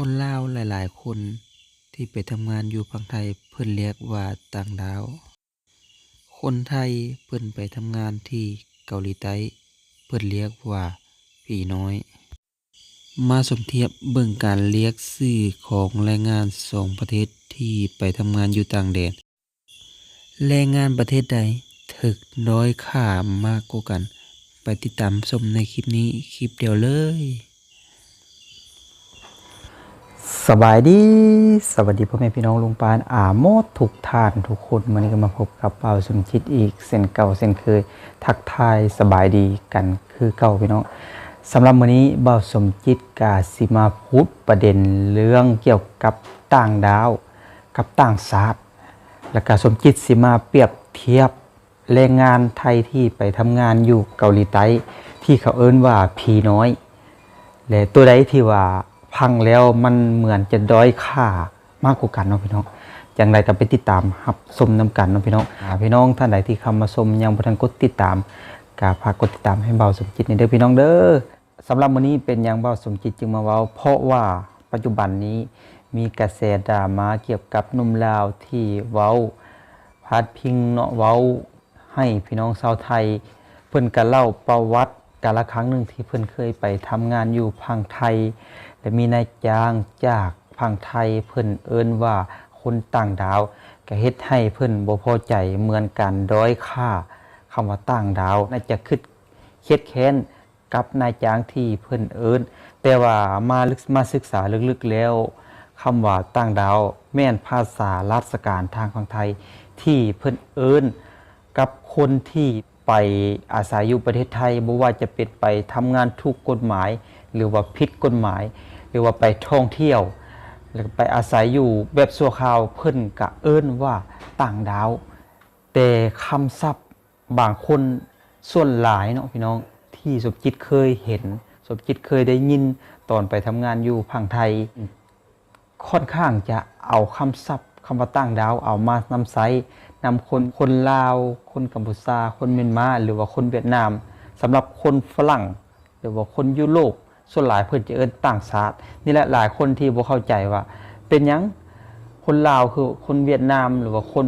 คนลาวหลาย ๆ คนที่ไปทำงานอยู่ฝั่งไทยเพิ่นเรียกว่าต่างดาว คนไทยเพิ่นไปทำงานที่เกาหลีใต้เพิ่นเรียกว่าผีน้อย มาสมเทียบเบิ่งการเรียกชื่อของแรงงานสองประเทศที่ไปทำงานอยู่ต่างแดนแรงงานประเทศใดถึกน้อยค่ามากกว่ากัน ไปติดตามชมในคลิปนี้คลิปเดียวเลย สบายดีสวัสดีพ่อแม่พี่น้องลุงปานอาโมดทุกท่านทุกคนวันนี้ก็มาพบกับเป่าสมชิดอีกเส้นเก่าเส้นเคย ทักทายสบายดีกันคือเก่าพี่น้องสำหรับวันนี้เบาสมจิตกาสิมาพูดประเด็นเรื่องเกี่ยวกับต่างดาว กับต่างชาติแล้วก็สมจิตสิมาเปรียบเทียบแรงงานไทยที่ไปทำงานอยู่เกาหลีใต้ที่เขาเอิ้นว่าพีน้อย และตัวใดที่ว่า พังแล้วมันเหมือนจะด้อยค่ามากกว่ากันเนาะพี่น้องอย่างไรก็ไปติดตามรับชมนำกันเนาะพี่น้องอาพี่น้องท่านใดที่เข้ามาชมยังบ่ทันกดติดตามก็ฝากกดติดตามให้เบาสมจิตนี่เด้อพี่น้องเด้อสำหรับมื้อนี้เป็นยังเบาสมจิตจึงมาเว้า เพราะว่าปัจจุบันนี้มีกระแสดราม่าเกี่ยวกับหนุ่มลาวที่เว้าพาดพิงเนาะเว้าให้พี่น้องชาวไทย เพิ่นก็เล่าประวัติกาละครั้งหนึ่งที่เพิ่นเคยไปทำงานอยู่พังไทย และมีนายจ้างจากพังไทยเพิ่นเอิ้นว่าคนต่างดาวก็เฮ็ดให้เพิ่นบ่พอใจเหมือนกันด้อยค่าคำว่าต่างดาวน่าจะคิดเคียดแค้นกับนายจ้างที่เพิ่นเอิ้น แต่ว่ามาลึกมาศึกษาลึกๆแล้วคำว่าต่างดาว แม่นภาษาราชการทางฝั่งไทยที่เพิ่นเอิ้น กับคนที่ไปอาศัยอยู่ประเทศไทยบ่ว่าจะเป็นไปทำงานถูกกฎหมาย หรือว่าผิดกฎหมาย หรือว่าไปท่องเที่ยวแล้วก็ไปอาศัยอยู่แบบสัวคราวเพิ่นกะเอิ้นว่าต่างดาว แต่คำศัพท์บางคนส่วนหลายเนาะพี่น้องที่สมจิตเคยเห็น สมจิตเคยได้ยินตอนไปทำงานอยู่พังไทย ค่อนข้างจะเอาคำศัพท์คำว่าต่างดาวเอามานำไซนำคนคนลาว คนกัมพูชา คนเมียนมา หรือว่าคนเวียดนามสำหรับคนฝรั่ง หรือว่าคนยุโรป ส่วนหลายเพิ่นจะเอิ้นต่างชาตินี่แหละหลายคนที่บ่เข้าใจว่า เป็นยังคนลาวคือคนเวียดนามหรือว่าคน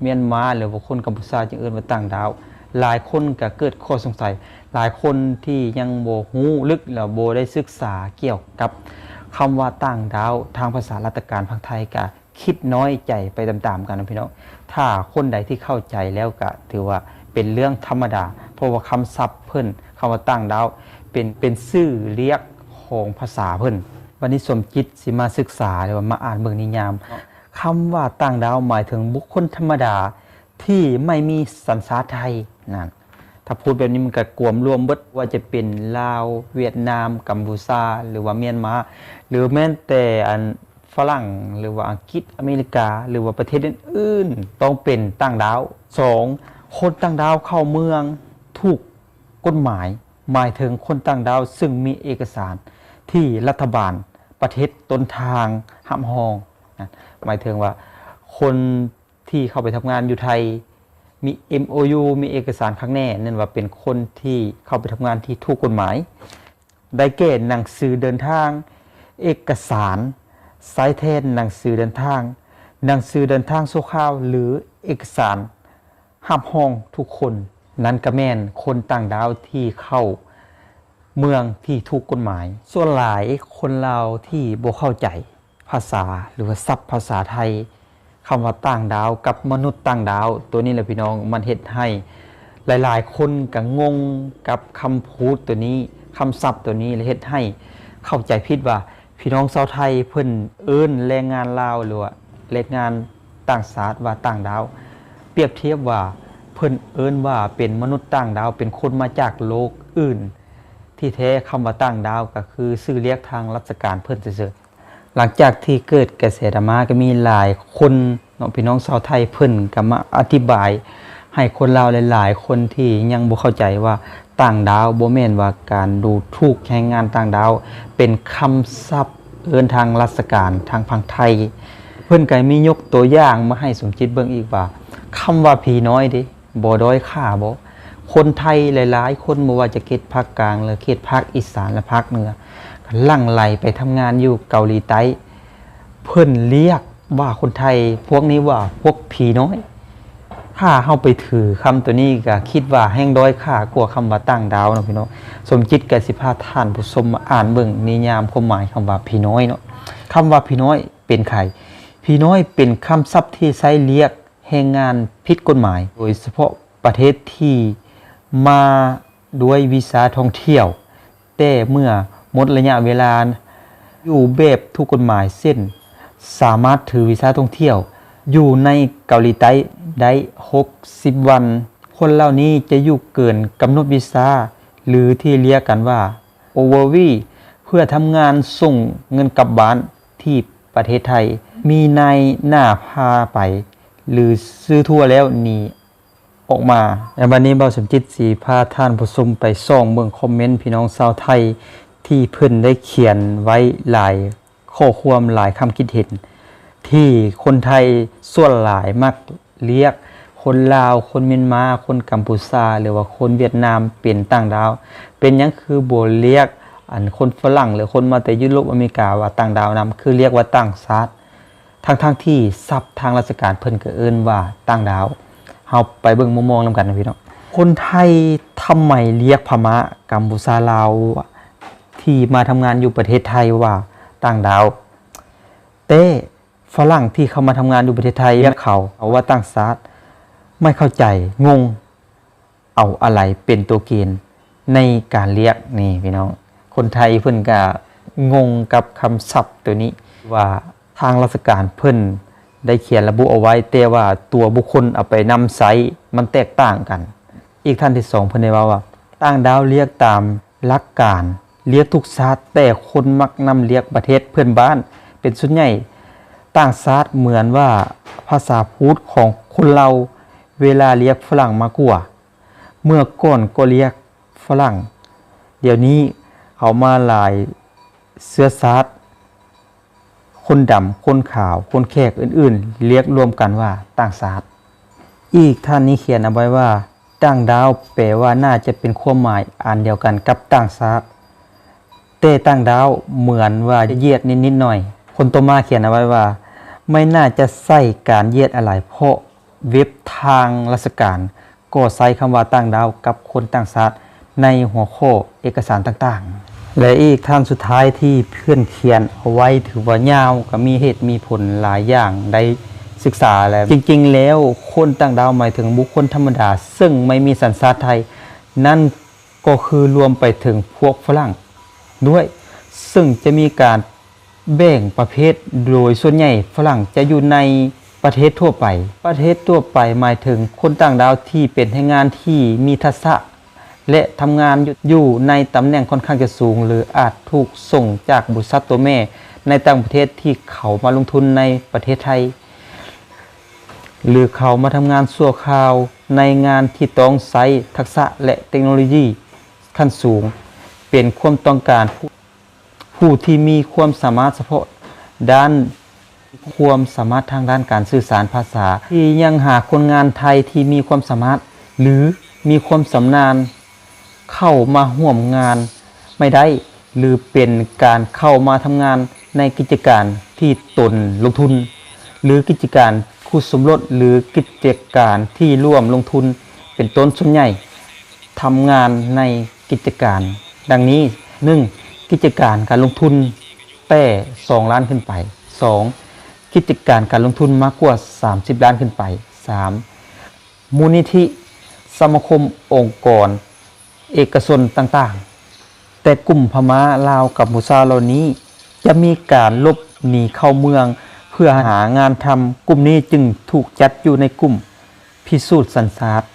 เมียนมาหรือว่าคนกัมพูชาจึงเอิ้นว่าต่างดาว หลายคนก็เกิดข้อสงสัย หลายคนที่ยังบ่ฮู้ลึกแล้วบ่ได้ศึกษาเกี่ยวกับคำว่าต่างดาวทางภาษาราชการภาคไทยก็คิดน้อยใจไปตามๆกันนะพี่น้องถ้าคนใดที่เข้าใจแล้วก็ถือว่าเป็นเรื่องธรรมดา เพราะว่าคำศัพท์เพิ่นคำว่าต่างดาว เป็นเป็นชื่อเรียกของภาษาเพิ่น วันนี้สมจิตสิมาศึกษาหรือว่ามาอ่านเบิ่งนิยามคำว่าต่างดาวหมายถึงบุคคลธรรมดาที่ไม่มีสัญชาติไทยนั่นถ้าพูดแบบนี้มันก็กวมรวมเบิดว่าจะเป็นลาวเวียดนาม กัมพูชาหรือว่าเมียนมา หรือแม้แต่อันฝรั่งหรือว่าอังกฤษอเมริกา หรือว่าประเทศอื่นๆต้องเป็นต่างดาวสองคนต่างดาวเข้าเมืองถูกกฎหมาย หมายถึงคนต่างดาวซึ่งมีเอกสารที่รัฐบาลประเทศต้นทางห้ามหองนะหมายถึงว่าคนที่เข้าไปทำงานอยู่ไทยมี MOU มีเอกสารข้างแน่นั่นว่าเป็นคนที่เข้าไปทำงานที่ถูกกฎหมาย ได้แก่หนังสือเดินทาง เอกสารสายแทนหนังสือเดินทาง หนังสือเดินทางชั่วคราวหรือเอกสารห้ามห้องทุกคน นั้นก็แม่นคนต่างดาวที่เข้าเมืองที่ถูกกฎหมาย ส่วนหลายคนลาวที่บ่เข้าใจภาษาหรือว่าศัพท์ภาษาไทยคำว่าต่างดาวกับมนุษย์ต่างดาว ตัวนี้แหละพี่น้องมันเฮ็ดให้หลาย ๆ คนก็งงกับคำพูดตัวนี้คำศัพท์ตัวนี้และเฮ็ดให้เข้าใจผิดว่า พี่น้องชาวไทยเพิ่นเอิ้นแรงงานลาวหรือว่าแรงงานต่างชาติว่าต่างดาว เปรียบเทียบว่า เพิ่นเอิ้นว่าเป็นมนุษย์ต่างดาวเป็นคนมาจากโลกอื่น ที่แท้คำว่าต่างดาวก็คือชื่อเรียกทางราชการเพิ่นซื่อๆหลังจากที่เกิดกระแสดราม่าก็มีหลายคนเนาะพี่น้องชาวไทยเพิ่นก็มาอธิบาย ให้คนลาวหลาย ๆ คนที่ยังบ่เข้าใจว่าต่างดาวบ่แม่นว่าการดูถูกแรงงานต่างดาว เป็นคำศัพท์เอิ้นทางราชการทางฝั่งไทย เพิ่นก็มียกตัวอย่างมาให้สมจิตเบิ่งอีกว่าคำว่าผีน้อยเดิ บ่ด้อยค่าบ่คนไทยหลาย ๆ คนบ่ว่าจะเขตภาคกลางหรือเขตภาคอีสานและภาคเหนือลั่งไหลไปทำงานอยู่เกาหลีใต้เพิ่นเรียกว่าคนไทยพวกนี้ว่าพวกผีน้อย ถ้าเฮาไปถือคำตัวนี้ก็คิดว่าแห้งด้อยค่ากลัวาคำว่าต่างดาวเนาะพี่น้องสมจิตกับสิพาท่านผู้ชมอ่านเบิ่งนิยามความหมายคำว่าผีน้อยเนาะคำว่าผีน้อยเป็นใครผีน้อยเป็นคำศัพท์ที่ใช้เรียก แรงงานผิดกฎหมาย โดยเฉพาะประเทศที่มาด้วยวีซ่าท่องเที่ยว แต่เมื่อหมดระยะเวลาอยู่แบบถูกกฎหมายเส้น สามารถถือวีซ่าท่องเที่ยว อยู่ในเกาหลีใต้ได้ 60 วัน คนเหล่านี้จะอยู่เกินกำหนดวีซ่าหรือที่เรียกกันว่า Overvee เพื่อทำงานส่งเงินกลับบ้านที่ประเทศไทย มีนายหน้าพาไป หรือซื้อทั่วแล้วหนีออกมาในวันนี้เบาสมจิตสีพาท่านผู้ชมไปส่องเบิ่งคอมเมนต์พี่น้องชาวไทยที่เพิ่นได้เขียนไว้หลายข้อความหลายคำคิดเห็น ที่คนไทยส่วนหลายมักเรียก คนลาว คนเมียนมา คนกัมพูชาหรือว่าคนเวียดนามเป็นต่างดาว เป็นยังคือบเรียกอันคนฝรั่งหรือคนมาแต่ยุโรปอเมริกาว่าต่างดาวนำคือเรียกว่าต่างชาติ ทั้งๆทที่ศัพท์ทางราชการเพิ่นก็เอิ้นว่าต่างดาวเฮาไปเบิ่งมุมมองนำกันนะพี่น้องคนไทยทำไมเรียกพม่ากัมพูชาลาวที่มาทำงานอยู่ประเทศไทยว่าต่างดาวเต้ฝรั่งที่เขามาทำงานอยู่ประเทศไทยเรียกเขาเอาว่าต่างชาติไม่เข้าใจงงเอาอะไรเป็นตัวเกณฑ์ในการเรียกนี่พี่น้องคนไทยเพิ่นก็งงกับคำศัพท์ตัวนี้ว่า ทางราชการเพิ่นได้เขียนระบุเอาไว้ แต่ว่าตัวบุคคลเอาไปนำใช้มันแตกต่างกัน อีกท่านที่สองเพิ่นได้ว่าว่าต่างดาวเรียกตามหลักการเรียกทุกชาติแต่คนมักนำเรียกประเทศเพื่อนบ้าน เป็นส่วนใหญ่ต่างชาติเหมือนว่าภาษาพูดของคนเราเวลาเรียกฝรั่งมากกว่า เมื่อก่อนก็เรียกฝรั่ง เดี๋ยวนี้เขามาหลายเสื้อชาติ คนดำ คนขาว คนแขกอื่นๆ เรียกรวมกันว่าต่างชาติ อีกท่านนี้เขียนเอาไว้ว่าต่างดาวแปลว่าน่าจะเป็นความหมายอันเดียวกันกับต่างชาติแต่ต่างดาวเหมือนว่าจะเยียดนิดๆหน่อย คนต่อมาเขียนเอาไว้ว่า ไม่น่าจะใส่การเยียดอะไรเพราะเว็บทางราชการ ก็ใช้คำว่าต่างดาวกับคนต่างชาติในหัวข้อเอกสารต่างๆ และอีกท่านสุดท้ายที่เพื่อนเขียนเอาไว้ถือว่ายาวก็มีเหตุมีผลหลายอย่างได้ศึกษาแล้ว จริงๆ แล้วคนต่างดาวหมายถึงบุคคลธรรมดา ซึ่งไม่มีสัญชาติไทย นั่นก็คือรวมไปถึงพวกฝรั่งด้วย ซึ่งจะมีการแบ่งประเภทโดยส่วนใหญ่ฝรั่งจะอยู่ในประเทศทั่วไป ประเทศทั่วไปหมายถึงคนต่างดาวที่เป็นแรงงานที่มีทักษะ และทำงานอยู่ในตำแหน่งค่อนข้างจะสูง หรืออาจถูกส่งจากบริษัทตัวแม่ ในต่างประเทศที่เขามาลงทุนในประเทศไทย หรือเขามาทำงานสั่วคราวในงานที่ต้องใช้ทักษะและเทคโนโลยีขั้นสูง เป็นความต้องการ ผู้ผู้ที่มีความสามารถเฉพาะด้านความสามารถทางด้านการสื่อสารภาษา ที่ยังหาคนงานไทยที่มีความสามารถ หรือมีความสำนาญ เข้ามาห่วมงานไม่ได้ หรือเป็นการเข้ามาทำงานในกิจการที่ตนลงทุน หรือกิจการคู่สมรสหรือกิจการที่ร่วมลงทุน เป็นต้นส่วนใหญ่ทำงานในกิจการ ดังนี้ 1. กิจการการลงทุนแต่2ล้านขึ้นไป 2. กิจการการลงทุนมากกว่า 30 ล้านขึ้นไป 3. มูลนิธิ สมาคมองค์กร เอกชนต่างๆ แต่กลุ่มพม่าลาวกับมุซาเหล่านี้ จะมีการลบหนีเข้าเมือง เพื่อหางานทำกลุ่มนี้จึงถูกจัดอยู่ในกลุ่มพิสูจน์สัญชาติ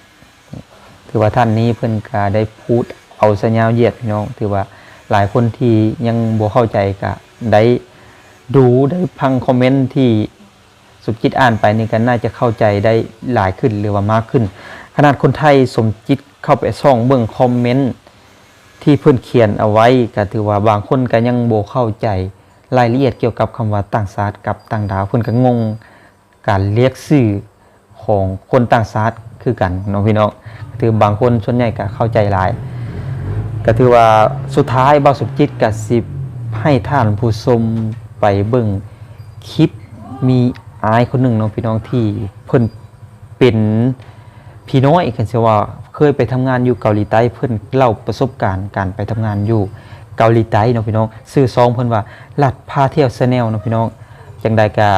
ถือว่าท่านนี้เพิ่นก็ได้พูดเอาสัญญาเหยียดพี่น้อง ถือว่าหลายคนที่ยังบ่เข้าใจก็ได้ดูได้พังคอมเมนต์ที่ สมจิตอ่านไปนี่ก็น่าจะเข้าใจได้หลายขึ้นหรือว่ามากขึ้น ขนาดคนไทยสมจิตเข้าไปส่องเบิ่งคอมเมนต์ที่เพื่อนเขียนเอาไว้ก็ถือว่าบางคนก็ยังโบเข้าใจรายละเอียดเกี่ยวกับคำว่าต่างชาติกับต่างดาวเพื่อนก็งง การเรียกชื่อของคนต่างชาติคือกันน้องพี่น้องถือบางคนส่วนใหญ่ก็เข้าใจหลาย ก็ถือว่าสุดท้ายบ่าวสุจิตกับสิบให้ท่านผู้ชมไปเบิ่งคลิปมี อายคนหนึ่งเนาะพี่น้องที่เพิ่นเป็นพี่น้อยกันเสียว่าเคยไปทำงานอยู่เกาหลีใต้เพิ่นเล่าประสบการณ์การไปทำงานอยู่เกาหลีใต้เนาะพี่น้องชื่อซองเพิ่นว่าลัดพาเที่ยวแนลเนาะพี่น้องจังใดก็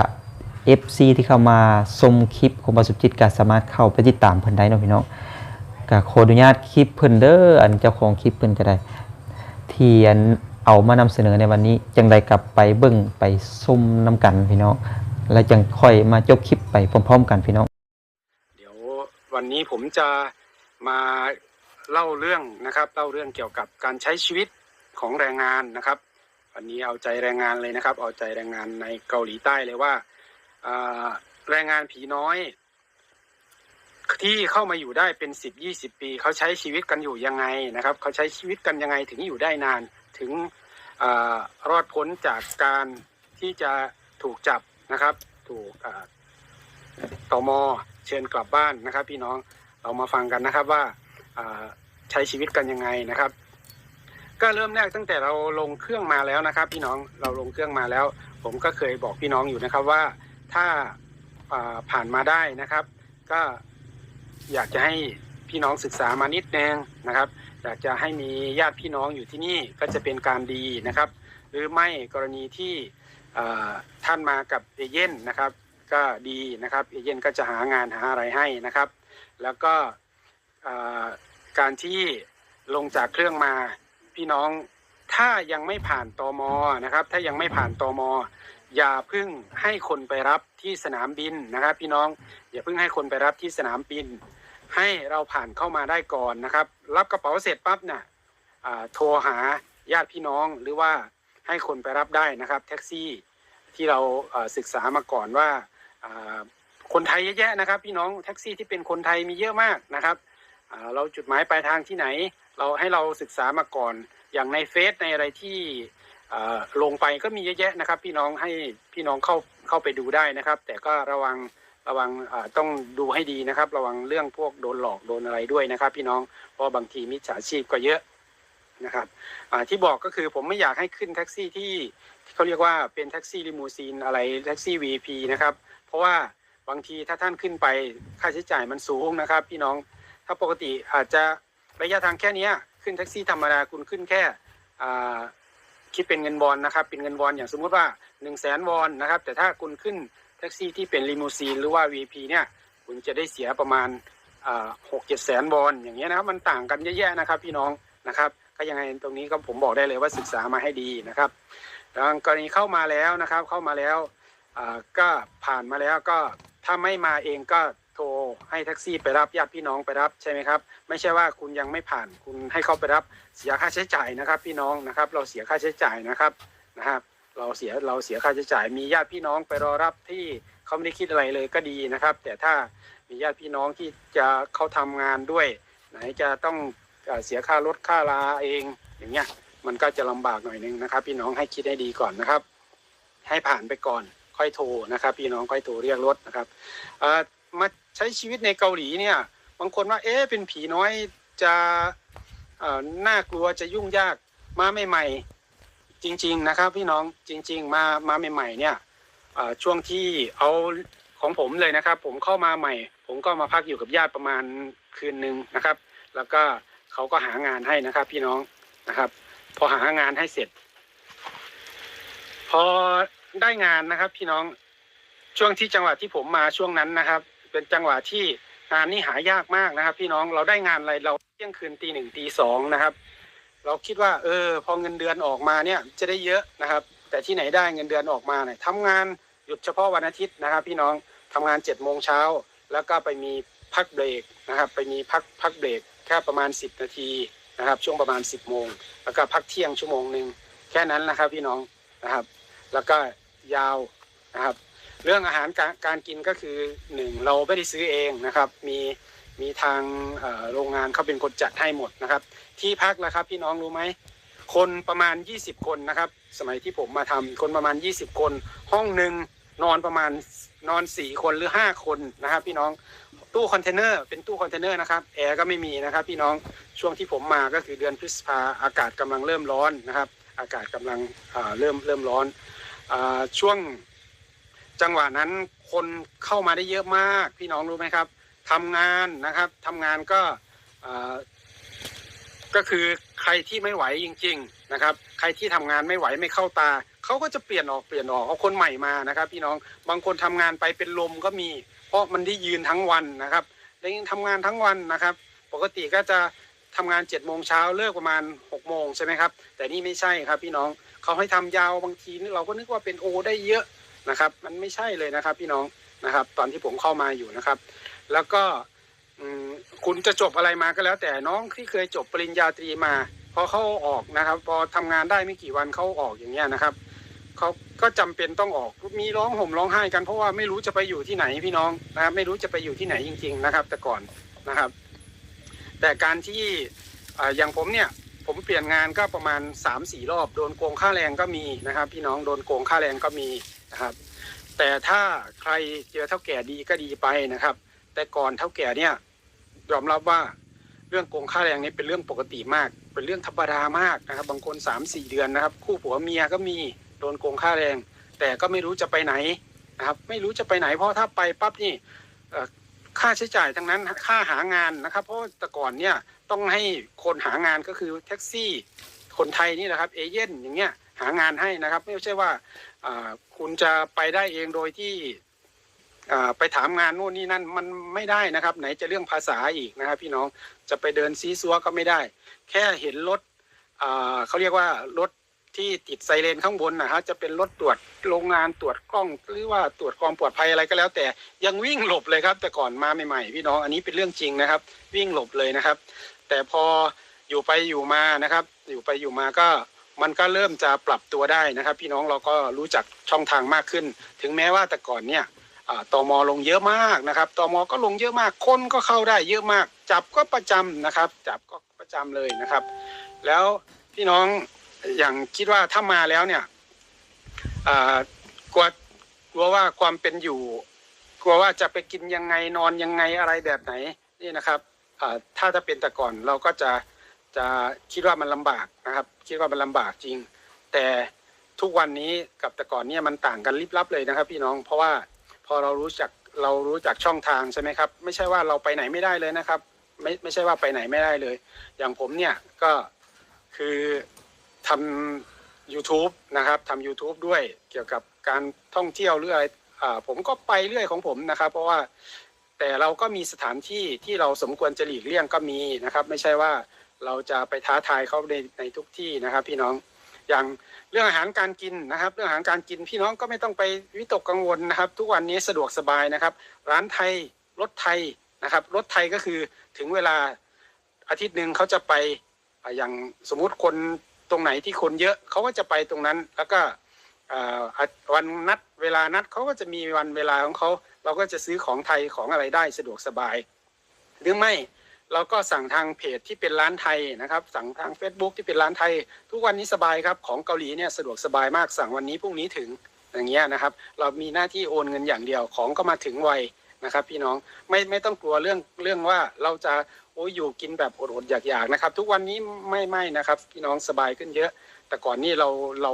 FC ที่เข้ามาชมคลิปของบาสุจิตก็สามารถเข้าไปติดตามเพิ่นได้เนาะพี่น้องก็ขออนุญาตคลิปเพิ่นเด้ออันเจ้าของคลิปเพิ่นก็ได้ที่อันเอามานำเสนอในวันนี้จังใดกลับไปเบิ่งไปซุ่มน้ำกันพี่น้อง แล้วจังค่อยมาจบคลิปไปพร้อม ๆ กันพี่น้อง เดี๋ยววันนี้ผมจะมาเล่าเรื่องนะครับเล่าเรื่องเกี่ยวกับการใช้ชีวิตของแรงงานนะครับ วันนี้เอาใจแรงงานเลยนะครับ เอาใจแรงงานในเกาหลีใต้เลยว่าแรงงานผีน้อย ที่เข้ามาอยู่ได้เป็นสิบยี่สิบปีเขาใช้ชีวิตกันอยู่ยังไงนะครับเขาใช้ชีวิตกันยังไงถึงอยู่ได้นานถึงอรอดพ้นจากการที่จะถูกจับ นะครับ ถูกอ่าตมเชิญกลับบ้านนะครับ พี่น้องเรามาฟังกันนะครับว่าใช้ชีวิตกันยังไงนะครับ ก็เริ่มแรกตั้งแต่เราลงเครื่องมาแล้วนะครับ พี่น้องเราลงเครื่องมาแล้ว ผมก็เคยบอกพี่น้องอยู่นะครับว่าถ้าผ่านมาได้นะครับ ก็อยากจะให้พี่น้องศึกษามานิดนึงนะครับ อยากจะให้มีญาติพี่น้องอยู่ที่นี่ก็จะเป็นการดีนะครับ หรือไม่กรณีที่ ท่านมากับเอเย่นนะครับ ก็ดีนะครับเอเย่นก็จะหางานหาอะไรให้นะครับ แล้วก็การที่ลงจากเครื่องมาพี่น้องถ้ายังไม่ผ่านตอมนะครับ ถ้ายังไม่ผ่านตอมอย่าเพิ่งให้คนไปรับที่สนามบินนะครับ พี่น้องอย่าเพิ่งให้คนไปรับที่สนามบิน ให้เราผ่านเข้ามาได้ก่อนนะครับ รับกระเป๋าเสร็จปั๊บเนี่ยโทรหาญาติพี่น้องหรือว่า ให้คนไปรับได้นะครับแท็กซี่ที่เราศึกษามาก่อนว่าคนไทยเยอะแยะนะครับ พี่น้องแท็กซี่ที่เป็นคนไทยมีเยอะมากนะครับเราจุดหมายปลายทางที่ไหน เราให้เราศึกษามาก่อน อย่างในเฟซในอะไรที่ลงไปก็มีเยอะแยะนะครับ พี่น้องให้พี่น้องเข้าเข้าไปดูได้นะครับ แต่ก็ระวังระวังต้องดูให้ดีนะครับ ระวังเรื่องพวกโดนหลอกโดนอะไรด้วยนะครับ พี่น้องเพราะบางทีมิจฉาชีพก็เยอะ นะครับที่บอกก็คือผมไม่อยากให้ขึ้นแท็กซี่ที่เขาเรียกว่าเป็นแท็กซี่ลิมูซีนอะไรแท็กซี่ VP นะครับ เพราะว่าบางทีถ้าท่านขึ้นไปค่าใช้จ่ายมันสูงนะครับ พี่น้องถ้าปกติอาจจะระยะทางแค่นี้ขึ้นแท็กซี่ธรรมดาคุณขึ้นแค่คิดเป็นเงินวอนนะครับเป็นเงินวอนอย่างสมมุติว่า1นึ่งแสนวอนนะครับ แต่ถ้าคุณขึ้นแท็กซี่ที่เป็นลิมูซีนหรือว่า VP เนี่ยคุณจะได้เสียประมาณหกเจ็ดแสนวอนอย่างเงี้ยนะครับมันต่างกันเยอะๆนะครับ พี่น้องนะครับ ก็ยังไงตรงนี้ก็ผมบอกได้เลยว่าศึกษามาให้ดีนะครับแล้วกรณีเข้ามาแล้วนะครับ เข้ามาแล้วก็ผ่านมาแล้วก็ถ้าไม่มาเองก็โทรให้แท็กซี่ไปรับญาติพี่น้องไปรับใช่ไหมครับ ไม่ใช่ว่าคุณยังไม่ผ่านคุณให้เขาไปรับเสียค่าใช้จ่ายนะครับ พี่น้องนะครับ เราเสียค่าใช้จ่ายนะครับนะครับ เราเสียเราเสียค่าใช้จ่าย มีญาติพี่น้องไปรอรับที่เขาไม่ได้คิดอะไรเลยก็ดีนะครับ แต่ถ้ามีญาติพี่น้องที่จะเขาทำงานด้วย ไหนจะต้อง เสียค่ารถค่าลาเองอย่างเงี้ยมันก็จะลำบากหน่อยนึงนะครับ พี่น้องให้คิดให้ดีก่อนนะครับ ให้ผ่านไปก่อนค่อยโทรนะครับ พี่น้องค่อยโทรเรียกรถนะครับมาใช้ชีวิตในเกาหลีเนี่ย บางคนว่าเอ๊ะเป็นผีน้อยจะน่ากลัวจะยุ่งยากมาใหม่ๆจริง ๆนะครับ พี่น้องจริง ๆ มามาใหม่ๆเนี่ยช่วงที่เอาของผมเลยนะครับ ผมเข้ามาใหม่ ผมก็มาพักอยู่กับญาติประมาณคืนหนึ่งนะครับ แล้วก็ เขาก็หางานให้นะครับ พี่น้องนะครับ พอหางานให้เสร็จ พอได้งานนะครับ พี่น้องช่วงที่จังหวะที่ผมมาช่วงนั้นนะครับ เป็นจังหวะที่งานนี่หายากมากนะครับ พี่น้องเราได้งานอะไรเราเที่ยงคืนตีหนึ่งตีสองนะครับ เราคิดว่า เออ พอเงินเดือนออกมาเนี่ย จะได้เยอะนะครับ แต่ที่ไหนได้เงินเดือนออกมาเนี่ยทำงานหยุดเฉพาะวันอาทิตย์นะครับ พี่น้องทำงานเจ็ดโมงเช้าแล้วก็ไปมีพักเบรกนะครับ ไปมีพักพักเบรก แค่ประมาณสิบนาทีนะครับ ช่วงประมาณสิบโมง แล้วก็พักเที่ยงชั่วโมงหนึ่งแค่นั้นนะครับพี่น้องนะครับ แล้วก็ยาวนะครับ เรื่องอาหารการการกินก็คือหนึ่งเราไม่ได้ซื้อเองนะครับ มีมีทางโรงงานเขาเป็นคนจัดให้หมดนะครับ ที่พักนะครับพี่น้องรู้ไหมคนประมาณ 20 คนนะครับ สมัยที่ผมมาทำคนประมาณ 20 คน ห้องหนึ่งนอนประมาณนอน 4 คนหรือ 5 คนนะครับ พี่น้อง ตู้คอนเทนเนอร์เป็นตู้คอนเทนเนอร์นะครับแอร์ก็ไม่มีนะครับ พี่น้องช่วงที่ผมมาก็คือเดือนพฤษภาอากาศกำลังเริ่มร้อนนะครับ อากาศกำลังเริ่มเริ่มร้อนอช่วงจังหวะนั้นคนเข้ามาได้เยอะมาก พี่น้องรู้ไหมครับทำงานนะครับทำงานก็ก็คือใครที่ไม่ไหวจริง ๆนะครับ ใครที่ทำงานไม่ไหวไม่เข้าตาเขาก็จะเปลี่ยนออกเปลี่ยนออกเอาคนใหม่มานะครับ พี่น้องบางคนทำงานไปเป็นลมก็มี ราะมันได้ยืนทั้งวันนะครับได้ทำงานทั้งวันนะครับ ปกติก็จะทำงาน7จ็ดโมงเช้าเลิกประมาณ6กโมงใช่ไหมครับ แต่นี่ไม่ใช่ครับพี่น้องเขาให้ทำยาวบางทีเราก็นึกว่าเป็นโอได้เยอะนะครับ มันไม่ใช่เลยนะครับพี่น้องนะครับ ตอนที่ผมเข้ามาอยู่นะครับ แล้วก็คุณจะจบอะไรมาก็แล้ว แต่น้องที่เคยจบปริญญาตรีมาพอเขาออกนะครับ พอทำงานได้ไม่กี่วันเขาออกอย่างเงี้ยนะครับ เขาก็จำเป็นต้องออกมีร้องห่มร้องไห้กันเพราะว่าไม่รู้จะไปอยู่ที่ไหนพี่น้องนะครับไม่รู้จะไปอยู่ที่ไหนจริง ๆ นะครับ แต่ก่อนนะครับ แต่การที่ออย่างผมเนี่ยผมเปลี่ยนงานก็ประมาณ3ามสี่รอบโดนโกงค่าแรงก็มีนะครับ พี่น้องโดนโกงค่าแรงก็มีนะครับ แต่ถ้าใครเจอเท่าแก่ดีก็ดีไปนะครับ แต่ก่อนเท่าแก่เนี่ยยอมรับว่าเรื่องโกงค่าแรงนี่เป็นเรื่องปกติมาก เป็นเรื่องธรรมดามากนะครับ บางคน3ามสี่เดือนนะครับ คู่ผัวเมียก็มี ดนโกงค่าแรง แต่ก็ไม่รู้จะไปไหนนะครับ ไม่รู้จะไปไหนเพราะถ้าไปปั๊บนี่ค่าใช้จ่ายทั้งนั้นค่าหางานนะครับ เพราะแต่ก่อนเนี่ยต้องให้คนหางานก็คือแท็กซี่ คนไทยนี่แหละครับเอเย่นอย่างเงี้ยหางานให้นะครับ ไม่ใช่ว่าคุณจะไปได้เองโดยที่ไปถามงานนู่นนี่นั่นมันไม่ได้นะครับ ไหนจะเรื่องภาษาอีกนะครับ พี่น้องจะไปเดินซีซัวก็ไม่ได้ แค่เห็นรถเขาเรียกว่ารถ ที่ติดไซเรนข้างบนนะฮะจะเป็นรถตรวจโรงงานตรวจกล้อง หรือว่าตรวจความปลอดภัยอะไรก็แล้ว แต่ยังวิ่งหลบเลยครับ แต่ก่อนมาใหม่ๆพี่น้องอันนี้เป็นเรื่องจริงนะครับ วิ่งหลบเลยนะครับ แต่พออยู่ไปอยู่มานะครับ อยู่ไปอยู่มาก็มันก็เริ่มจะปรับตัวได้นะครับ พี่น้องเราก็รู้จักช่องทางมากขึ้น ถึงแม้ว่าแต่ก่อนเนี่ยอ่าตมลงเยอะมากนะครับตอมอก็ลงเยอะมาก คนก็เข้าได้เยอะมาก จับก็ประจำนะครับ จับก็ประจำเลยนะครับ แล้วพี่น้อง อย่างคิดว่าถ้ามาแล้วเนี่ยกลัวกลัวว่าความเป็นอยู่ กลัวว่าจะไปกินยังไงนอนยังไงอะไรแบบไหนนี่นะครับถ้าจะเป็นแต่ก่อนเราก็จะจะคิดว่ามันลำบากนะครับ คิดว่ามันลำบากจริง แต่ทุกวันนี้กับแต่ก่อนเนี่ยมันต่างกันลิบลับเลยนะครับ พี่น้องเพราะว่าพอเรารู้จักเรารู้จักช่องทางใช่ไหมครับ ไม่ใช่ว่าเราไปไหนไม่ได้เลยนะครับ ไม่ไม่ใช่ว่าไปไหนไม่ได้เลย อย่างผมเนี่ยก็คือ ทำ YouTube นะครับทำ YouTube ด้วยเกี่ยวกับการท่องเที่ยวหรืออะไรผมก็ไปเรื่อยของผมนะครับ เพราะว่าแต่เราก็มีสถานที่ที่เราสมควรจะหลีกเลี่ยงก็มีนะครับ ไม่ใช่ว่าเราจะไปท้าทายเขาในในทุกที่นะครับ พี่น้องอย่างเรื่องอาหารการกินนะครับ เรื่องอาหารการกินพี่น้องก็ไม่ต้องไปวิตกกังวลนะครับ ทุกวันนี้สะดวกสบายนะครับ ร้านไทยรถไทยนะครับรถไทยก็คือถึงเวลาอาทิตย์หนึ่งเขาจะไปอ่าอย่างสมมุติคน ตรงไหนที่คนเยอะเขาก็จะไปตรงนั้น แล้วก็วันนัดเวลานัดเขาก็จะมีวันเวลาของเขาเราก็จะซื้อของไทยของอะไรได้สะดวกสบาย หรือไม่เราก็สั่งทางเพจที่เป็นร้านไทยนะครับ สั่งทาง Facebook ที่เป็นร้านไทย ทุกวันนี้สบายครับของเกาหลีเนี่ยสะดวกสบายมากสั่งวันนี้พรุ่งนี้ถึงอย่างเงี้ยนะครับ เรามีหน้าที่โอนเงินอย่างเดียวของก็มาถึงไวนะครับ พี่น้องไม่ไม่ต้องกลัวเรื่องเรื่องว่าเราจะ โอ้ยอยู่กินแบบอดๆอยากๆนะครับ ทุกวันนี้ไม่ไม่นะครับ พี่น้องสบายขึ้นเยอะ แต่ก่อนนี้เราเรา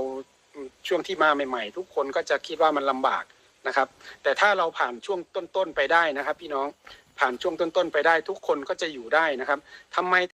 ช่วงที่มาใหม่ ๆ ทุกคนก็จะคิดว่ามันลำบากนะครับ แต่ถ้าเราผ่านช่วงต้นๆไปได้นะครับ พี่น้องผ่านช่วงต้นๆไปได้ ทุกคนก็จะอยู่ได้นะครับทำไม